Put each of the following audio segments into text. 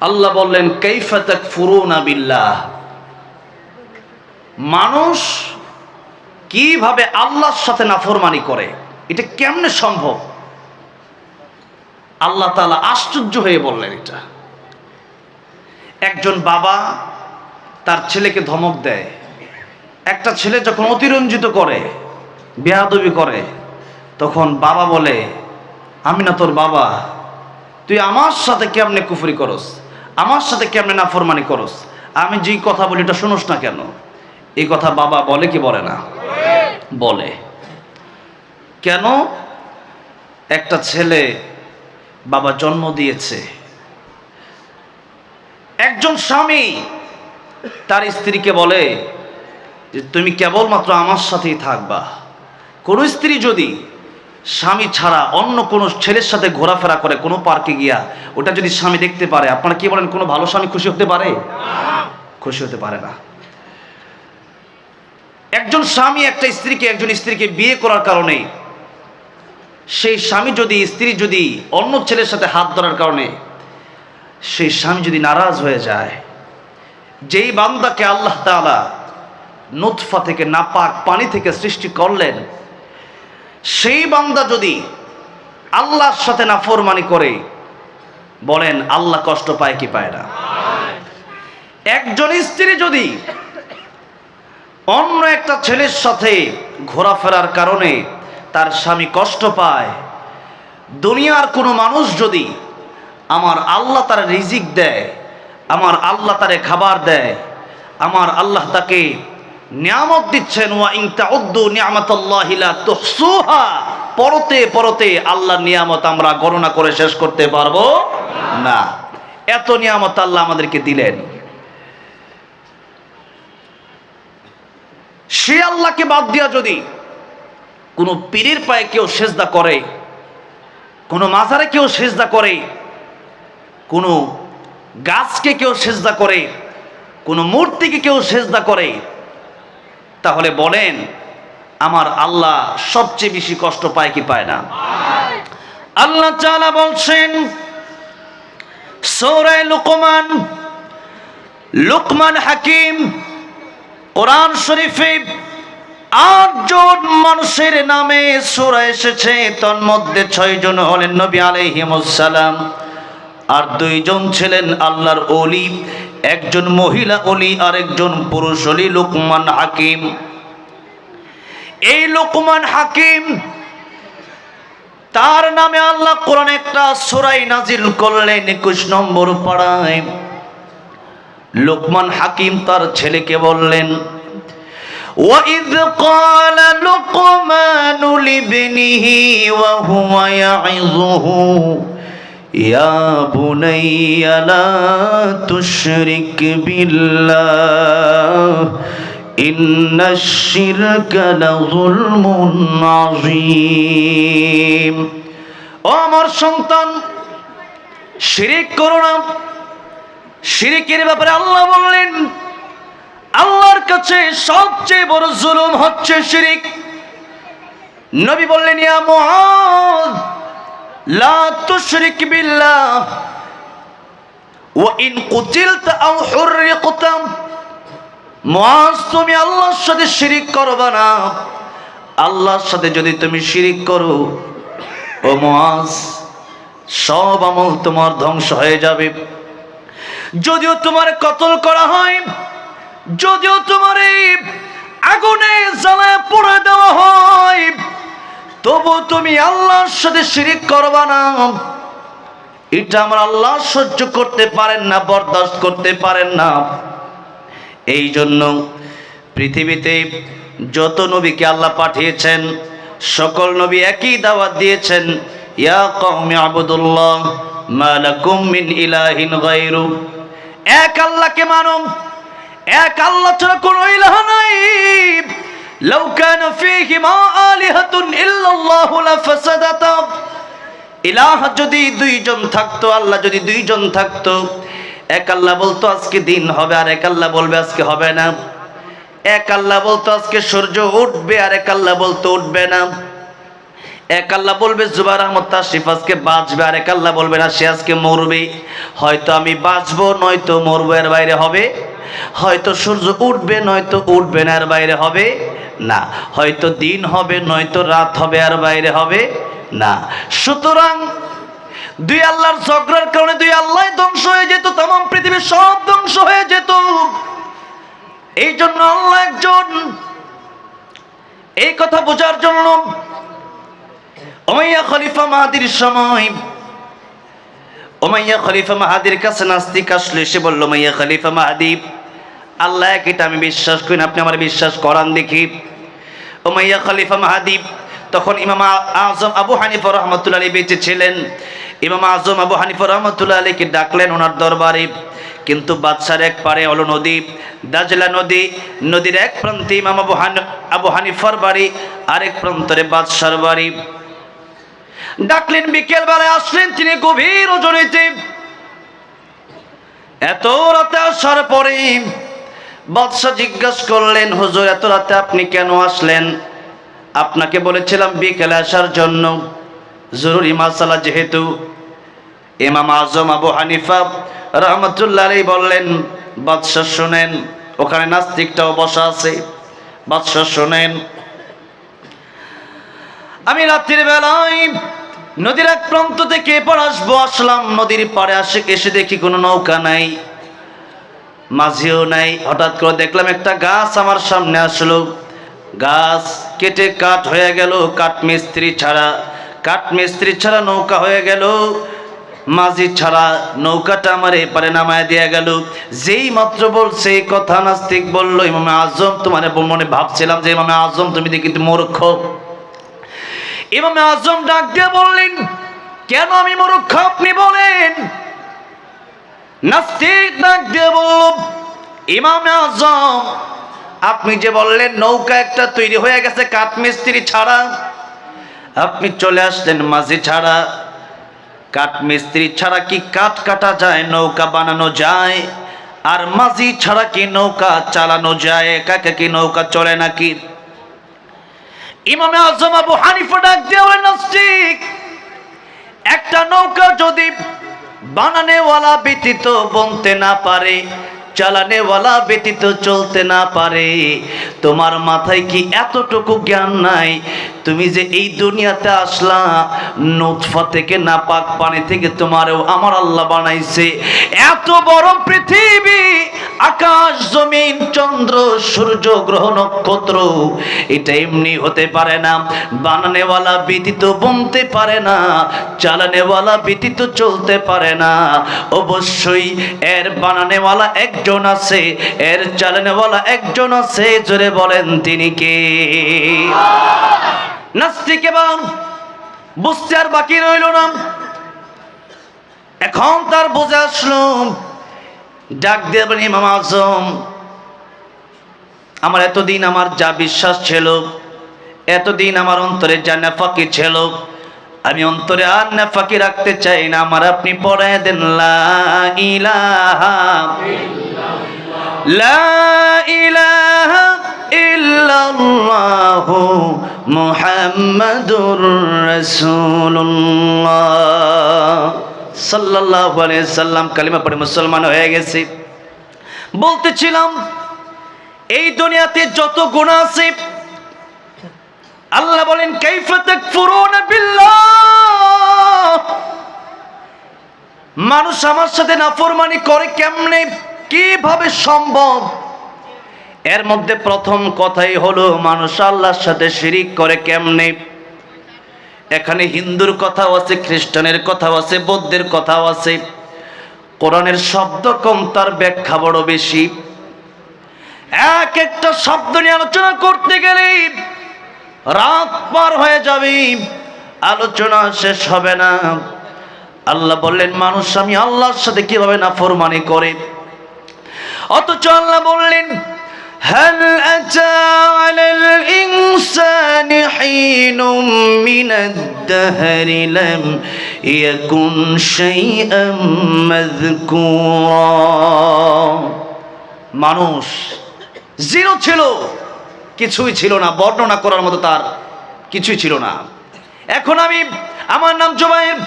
আল্লাহ বললেন কৈফাতাক ফুরুনা বিল্লাহ? মানুষ কীভাবে আল্লাহর সাথে নাফরমানি করে? এটা কেমনে সম্ভব? আল্লাহ তাআলা আশ্চর্য হয়ে বললেন এটা। একজন বাবা তার ছেলেকে ধমক দেয়। একটা ছেলে যখন অতিরঞ্জিত করে, বেয়াদবি করে, তখন বাবা বলে আমি না তোর বাবা, তুই আমার সাথে কেমনে কুফরি করস? আমার সাথে কেমনে না ফরমানি করস? আমি যেই কথা বলি, এটা শুনোস না কেন? এই কথা বাবা বলে কি বলে না? বলে। কেন? একটা ছেলে বাবা জন্ম দিয়েছে। একজন স্বামী তার স্ত্রীকে বলে যে, তুমি কেবলমাত্র আমার সাথেই থাকবা। কোনো স্ত্রী যদি স্বামী ছাড়া অন্য কোনো ছেলের সাথে ঘোরাফেরা করে কোনো পার্কে গিয়া, ওটা যদি স্বামী দেখতে পারে, আপনারা কি বলেন, কোনো ভালো স্বামী খুশি হতে পারে? খুশি হতে পারে না। একজন স্বামী, একটা স্ত্রীকে, একজন স্ত্রীকে বিয়ে করার কারণে, সেই স্বামী যদি, স্ত্রী যদি অন্য ছেলের সাথে হাত ধরার কারণে, সেই স্বামী যদি নারাজ হয়ে যায়, যেই বান্দাকে আল্লাহ তাআলা নুতফা থেকে, নাপাক পানি থেকে সৃষ্টি করলেন সেই বান্দা যদি আল্লাহর সাথে নাফরমানি করে, বলেন, আল্লাহ কষ্ট পায় কি পায় না? একজন স্ত্রী যদি অন্য একটা ছেলের সাথে ঘোরাফেরার কারণে তার স্বামী কষ্ট পায়, দুনিয়ার কোনো মানুষ যদি আমার আল্লাহ তার রিজিক দেয়, আমার আল্লাহ তারে খাবার দেয়, আমার আল্লাহ তাকে নিয়ামত দিচ্ছেন, ওয়া ইন তাউদ্দু নিয়ামাতাল্লাহি লা তুহসুহা। পরতে পরতে আল্লাহর নিয়ামত আমরা গণনা করে শেষ করতে পারব না। এত নিয়ামত আল্লাহ আমাদেরকে দিলেন। সে আল্লাহকে বাদ দিয়া যদি কোনো পীরের পায়ে কেউ সেজদা করে, কোনো মাজারে কেউ সেজদা করে, কোনো গাছকে কেউ সেজদা করে, কোনো মূর্তিকে কেউ সেজদা করে তাহলে বলেন, আমার আল্লাহ সবচেয়ে বেশি কষ্ট পায় কি পায় না? আল্লাহ চালা বলছেন, সৌরায় লোকমান লোকমান হাকিম, কোরআন শরীফে আটজন মানুষের নামে সোরা এসেছে, তন্মধ্যে ছয়জন হলেন নবী আলাইহিমুসসালাম আর দুইজন ছিলেন আল্লাহর অলি একজন মহিলা অলি আর একজন পুরুষ অলি লোকমান হাকিম এই লোকমান হাকিম তার নামে আল্লাহ কোরআন একটা সোরাই নাজিল করলেন একুশ নম্বর পাড়ায় লোকমান হাকিম তার ছেলেকে বললেন وإذ قال لقمان لابنه وهو يعظه يا بني لا تشرك بالله إن الشرك لظلم عظيم ও আমার সন্তান শিরিক করো না শিরিকের ব্যাপারে আল্লাহ বললেন আল্লাহর কাছে সবচেয়ে বড় জুলুম হচ্ছে শিরিক নবী বললেন ইয়া মুআদ লা তুশরিক বিল্লাহ। ওয়া ইন কুতিলতা তুমি আল্লাহর সাথে শিরিক না। আল্লাহর সাথে যদি তুমি শিরিক করো, ও সব আমল তোমার ধ্বংস হয়ে যাবে। যদিও তোমার কতল করা হয়, যদিও তোমার আগুনে জ্বালায় পড়ে দেওয়া হয় তবু তুমি আল্লাহর সাথে শিরিক করবা না। এটা আমার আল্লাহ সহ্য করতে পারেন না, বরদাস্ত করতে পারেন না। এই জন্য পৃথিবীতে যত নবীকে আল্লাহ পাঠিয়েছেন, সকল নবী একই দাওয়াত দিয়েছেন, ইয়া কওমি আবুদুল্লাহ, মা লাকুম মিন ইলাহিন গায়রু। এক আল্লাহকে মানো, এক আল্লাহ ছাড়া কোনো ইলাহ নাই। লাউ কানা ফীহিমা আলিহাতুন ইল্লাল্লাহু লাফাসাদাতা। ইলাহ যদি দুইজন থাকতো, আল্লাহ যদি দুইজন থাকতো, এক আল্লাহ বলতো আজকে দিন হবে, আর এক আল্লাহ বলবে আজকে হবে না। এক আল্লাহ বলতো আজকে সূর্য উঠবে, আর এক আল্লাহ বলতো উঠবে না। এক আল্লাহ বলবে জুবাইর আহমদ তাশরিফ আজকে বাঁচবে, আর এক আল্লাহ বলবে না সে আজকে মরবে। হয়তো আমি বাঁচবো, নয়তো মরবো, এর বাইরে হবে। হয়তো সূর্য উঠবে, নয়তো উঠবে না, এর বাইরে হবে। না। হয়তো দিন হবে নয়তো রাত হবে আর বাইরে হবে না। সুতরাং দুই আল্লাহর ঝগড়ার কারণে দুই আল্লাহ ধ্বংস হয়ে যেত তাম পৃথিবীর সব ধ্বংস হয়ে যেত। এই জন্য আল্লাহ একজন এই কথা বোঝার জন্য ওমাইয়া খলিফা মাহাদির সময় ওমাইয়া খলিফা মাহাদির কাছে নাস্তিক আসলো এসে বলল মাইয়া খলিফা মাহাদি আল্লাহ এটা আমি বিশ্বাস করি না, আপনি আমার বিশ্বাস করান দেখি। ওমাইয়া খলিফা মাহাদিব, তখন ইমাম আজম আবু হানিফা রহমতুল্লাহ আলী বেঁচে ছিলেন ইমাম আজম আবু হানিফা রহমতুল্লাহ আলীকে ডাকলেন ওনার দরবারে। কিন্তু বাদশার এক পারে হলো নদী, দাজলা নদী, নদীর এক প্রান্তে ইমাম আবু হান আবু হানিফার বাড়ি, আরেক প্রান্তরে বাদশার বাড়ি। ডাকলেন বিকেল বেলায় আসলেন তিনি গভীর ওজনেতে। এত রাতে আসার পরে বাদশাহ জিজ্ঞাসা করলেন, হুজুর, এত রাতে আপনি কেন আসলেন? আপনাকে বলেছিলাম বিকেলে আসার জন্য। জরুরি মাসালা যেহেতু। ইমাম আজম আবু হানিফা রহমতুল্লাহ আলী বললেন বাদশাহ শোনেন, ওখানে নাস্তিকটাও বসা আছে। বাদশাহ শোনেন। আমি রাত্রির বেলায় নদীর এক প্রান্ত থেকে এপার আসব। আসলাম নদীর পাড়ে। আসে এসে দেখি কোনো নৌকা নাই। মাঝিও নাই। হঠাৎ করে দেখলাম একটা গাছ আমার সামনে আসলো। গাছ কেটে কাঠ হয়ে গেল, কাঠ মিস্ত্রি ছাড়া। কাঠ মিস্ত্রি ছাড়া নৌকা হয়ে গেল। মাঝি ছাড়া নৌকাটা আমার এপারে নামায় দেয়া গেল। যেই মাত্র বলছে, এই কথা নাস্তিক বলল, ইমামে আজম, তোমার মনে ভাবছিলাম যে, ইমামে আজম, তুমি দেখি মূর্খ। ইমামে আজম ডাক দিয়ে বললেন, কেন আমি মূর্খ আপনি বলেন? নাস্তিক ডাক বলল, ইমামে আজম, আপনি যে বললেন নৌকা একটা তৈরি হয়ে গেছে কাঠমিস্ত্রি ছাড়া, আপনি চলে আসলেন মাঝি ছাড়া। কাঠমিস্ত্রি ছাড়া কি কাঠ কাটা যায়, নৌকা বানানো যায়? আর মাঝি ছাড়া কি নৌকা চালানো যায়? একা একা কি নৌকা চলে নাকি? ইমামে আজম আবু হানিফা ডাক বলেন নাস্তিক, একটা নৌকা যদি বানানেওয়ালা ব্যতীত বনতে না পারে, চালানেওয়ালা ব্যতীত চলতে না পারে। তোমার মাথায় কি এতটুকু জ্ঞান নাই তুমি যে এই দুনিয়াতে আসলা নোৎফা থেকে না পাক পানি থেকে তোমারও আমার আল্লাহ বানাইছে। এত বড় পৃথিবী, আকাশ, জমিন, চন্দ্র, সূর্য, গ্রহ, নক্ষত্র, এটা এমনি হতে পারে না। বানানেওয়ালা ব্যতীত বনতে পারে না, চালানেওয়ালা ব্যতীত চলতে পারে না। অবশ্যই এর বানানেওয়ালা একজন আছে, এর চালানেওয়ালা একজন আছে, জোরে বলেন তিনি কে? নাস্তিক এবার বুঝতে আর বাকি রইল না। এখন তার বোঝা আসলো, ডাক দিয়ে বলি, ইমাম আজম, আমার এতদিন আমার যা বিশ্বাস ছিল, এতদিন আমার অন্তরে যা নেফাকি ছিল, আমি অন্তরে আর নেফাকি রাখতে চাই না। আমার আপনি পড়ায় দেন, লা ইলাহা লা ইলাহা ইল্লাল্লাহু মুহাম্মাদুর সাল্লাল্লাহু সাল্লাম কালিমা পড়ে মুসলমান হয়ে গেছে। বলতেছিলাম, এই দুনিয়াতে যত গুনাহ আছে, আল্লাহ বলেন মানুষ আমার সাথে নাফরমানি করে কেমনে? কীভাবে সম্ভব? এর মধ্যে প্রথম কথাই হলো, মানুষ আল্লাহর সাথে শিরিক করে কেমনে? এখানে হিন্দুর কথাও আছে, খ্রিস্টানের কথাও আছে, বৌদ্ধের কথাও আছে। কোরআনের শব্দ কম, তার ব্যাখ্যা বড় বেশি। এক একটা শব্দ নিয়ে আলোচনা করতে গেলে রাত পার হয়ে যাবে, আলোচনা শেষ হবে না। আল্লাহ বললেন, মানুষ, আমি আল্লাহর সাথে কীভাবে না ফরমানি করে? অথচ আল্লাহ বললেন هل أتى على الإنسان حين من الدهر لم يكن شيئا مذكورا মানুষ জিরো ছিল কিছুই ছিল না বর্ণনা করার মতো তার কিছুই ছিল না এখন আমি আমার নাম জোবাইর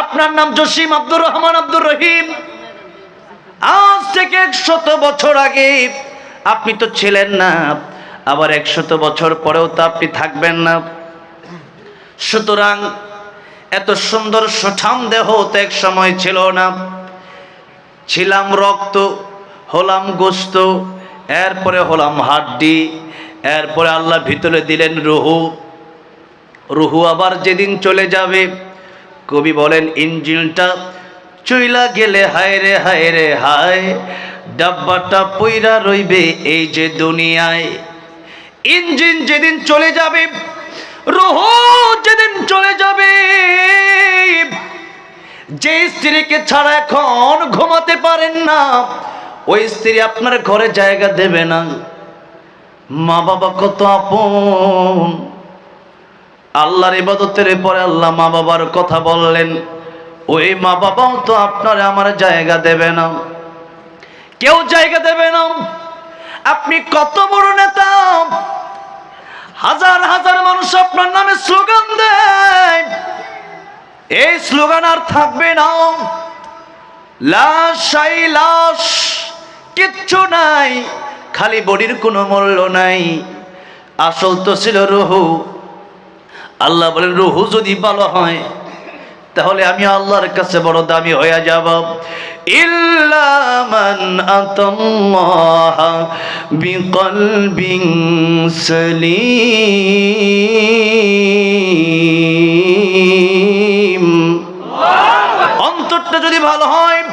আপনার নাম জসিম আব্দুর রহমান আব্দুর রহিম আজ থেকে একশত বছর আগে আপনি তো ছিলেন না। আবার একশত বছর পরেও তো আপনি থাকবেন না। সুতরাং এত সুন্দর সুঠাম দেহ তো এক সময় ছিল না। ছিলাম রক্ত, হলাম গোস্ত, এরপরে হলাম হাড্ডি, এরপরে আল্লাহ ভিতরে দিলেন রুহু। রুহু আবার যেদিন চলে যাবে, কবি বলেন ইঞ্জিনটা চইলা গেলে হায় রে হায় রে, হায় ডাব্বাটা পইরা রইবে এই যে দুনিয়ায়। ইঞ্জিন যেদিন চলে যাবে, রুহু যেদিন চলে যাবে, যে স্ত্রীকে ছাড়া এখন ঘুমাতে পারেন না, ওই স্ত্রী আপনার ঘরে জায়গা দেবে না। মা বাবা কত আপন। আল্লাহর ইবাদতের পরে আল্লাহ মা বাবার কথা বললেন, ওই মা বাবাও তো আপনার আমার জায়গা দেবে না। কেউ জায়গা দেবে না। আপনি কত বড় নেতা? হাজার হাজার মানুষ আপনার নামে স্লোগান দেয়। এই স্লোগান আর থাকবে না। লাশ সাই লাশ কিচ্ছু নাই, খালি বডির কোনো মূল্য নাই। আসল তো ছিল রুহু। আল্লাহ বলেন, রুহু যদি ভালো হয় তাহলে আমি আল্লাহর কাছে বড় দামি হয়ে যাব। অন্তরটা যদি ভালো হয়,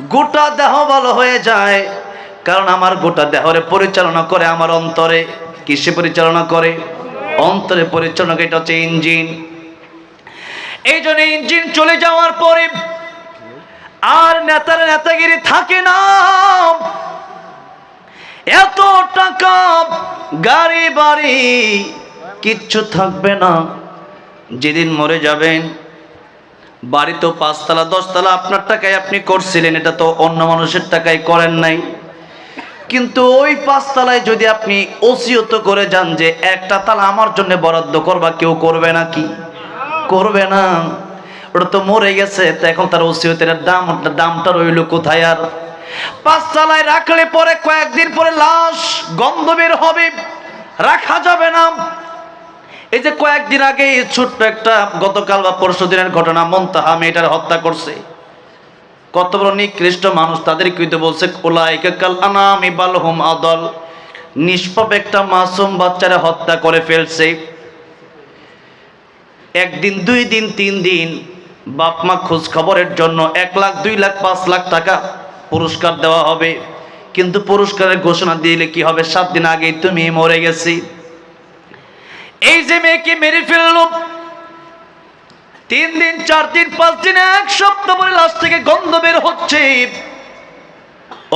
গোটা দেহ ভালো হয়ে যায়। কারণ আমার গোটা দেহরে পরিচালনা করে আমার অন্তরে। কিসে পরিচালনা করে? অন্তরে পরিচালনা এটা হচ্ছে ইঞ্জিন। এই জন্য ইঞ্জিন চলে যাওয়ার পরে আর নেতার নেতাগিরি থাকে না। এত টাকা গাড়ি, বাড়ি কিচ্ছু থাকবে না। যেদিন মরে যাবেন, বাড়ি তো পাঁচতলা, দশতলা আপনার টাকায় আপনি করছিলেন, এটা তো অন্য মানুষের টাকায় করেন নাই। কিন্তু ওই পাঁচতলায় যদি আপনি ওসিয়ত করে যান যে একটা তালা আমার জন্য বরাদ্দ করবা, কেউ করবে না কি করবে না। ওটা তো মরে গেছে এখন তার ওসিয়তের দাম দামটা রইল কোথায় আর? পাঁচতলায় রাখলে পরে কয়েকদিন পরে লাশ গন্ধ বের হবে, রাখা যাবে না। এই যে কয়েকদিন আগে ছোট্ট একটা গতকাল বা পরশু দিনের ঘটনা, মন্তাহা মেয়েটার হত্যা করছে। কত বড় নিকৃষ্ট মানুষ তাদের কিন্তু বলছে ওলাইকে কাল আনামি বালহুম আদল। নিষ্পাপ একটা মাসুম বাচ্চারা হত্যা করে ফেলছে। একদিন, দুই দিন, তিন দিন বাপ মা খোঁজ খবরের জন্য এক লাখ, দুই লাখ, পাঁচ লাখ টাকা পুরস্কার দেওয়া হবে। কিন্তু পুরস্কারের ঘোষণা দিলে কি হবে? সাত দিন আগেই তুমি মরে গেছি। এই যে মেয়েকে মেরে ফেলল, তিন দিন, চার দিন, পাঁচ দিন, এক সপ্তাহ পরে লাশ থেকে গন্ধ বের হচ্ছে।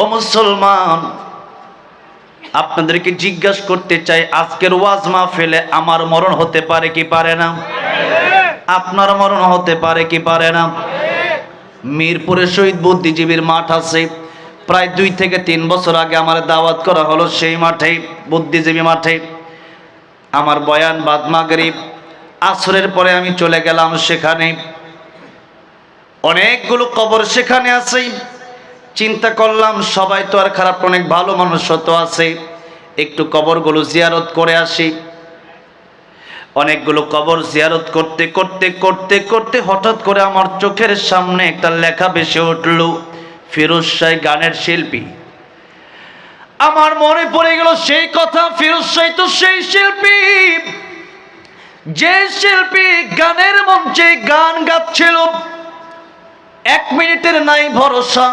ও মুসলমান, আপনাদেরকে জিজ্ঞাসা করতে চাই, আজকের ওয়াজ মাহফিলে আমার মরণ হতে পারে কি পারে না? আপনার মরণ হতে পারে কি পারে না? মিরপুরে শহীদ বুদ্ধিজীবীর মাঠ আছে। প্রায় দুই থেকে তিন বছর আগে আমার দাওয়াত করা হলো সেই মাঠে, বুদ্ধিজীবী মাঠে। আমার বয়ান বাদ মাগরিব আসরের পরে আমি চলে গেলাম সেখানে। অনেকগুলো কবর সেখানে আছে। চিন্তা করলাম, সবাই তো আর খারাপ, অনেক ভালো মানুষ তো আছে। একটু কবরগুলো জিয়ারত করে আসি। অনেকগুলো কবর জিয়ারত করতে করতে করতে করতে হঠাৎ করে আমার চোখের সামনে একটা লেখা ভেসে উঠল, ফিরোজ শাহ গানের শিল্পী। আমার মনে পড়ে গেল সেই কথা, ফিরোজ শাহ তো সেই শিল্পী। যে শিল্পী গানের মঞ্চে গান গাচ্ছিল, এক মিনিটের নাই ভরসা,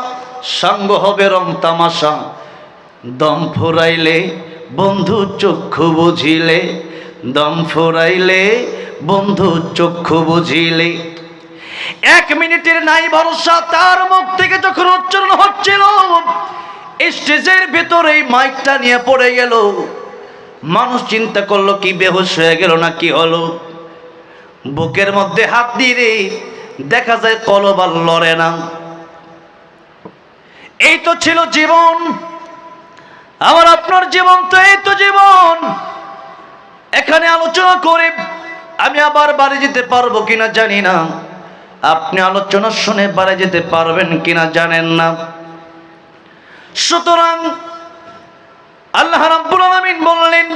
সঙ্গ হবে রং তামাশা। দম ফুরাইলে, বন্ধু চক্ষু বুঝিলে দম ফুরাইলে, বন্ধু চক্ষু বুঝিলে। এক মিনিটের নাই ভরসা, তার মুখ থেকে যখন উচ্চারণ হচ্ছিল স্টেজের ভেতরে মাইকটা নিয়ে পড়ে গেল। মানুষ চিন্তা করল, কি বেহুশ হয়ে গেল না কি হলো? বুকের মধ্যে হাত দিয়ে দেখা যায় কলব আর লড়ে না। এই তো ছিল জীবন। আমার আপনার জীবন তো এই তো জীবন। এখানে আলোচনা করে আমি আবার বাড়ি যেতে পারব কিনা জানি না। আপনি আলোচনা শুনে বাড়ি যেতে পারবেন কিনা জানেন না। সুতরাং আল্লাহ রাব্বুল আলামিন বললেন,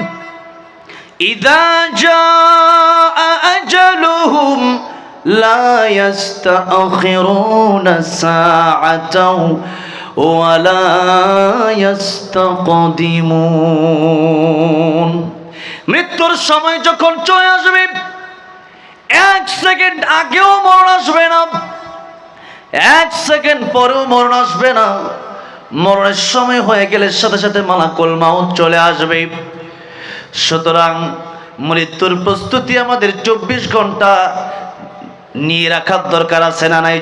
ইদা জাআ আজালুহুম লা ইস্তাখিরুনা সাআতাও ওয়ালা ইস্তাকদিমুন মৃত্যুর সময় যখন চলে আসবে, এক সেকেন্ড আগেও মরণ আসবে না, এক সেকেন্ড পরেও মরণ আসবে না। মরণের সময় হয়ে গেলে সাথে সাথে মালাকুল মাউত চলে আসবে। সুতরাং মৃত্যুর প্রস্তুতি আমাদের চব্বিশ ঘণ্টা নিয়ে রাখার দরকার আছে না নাই?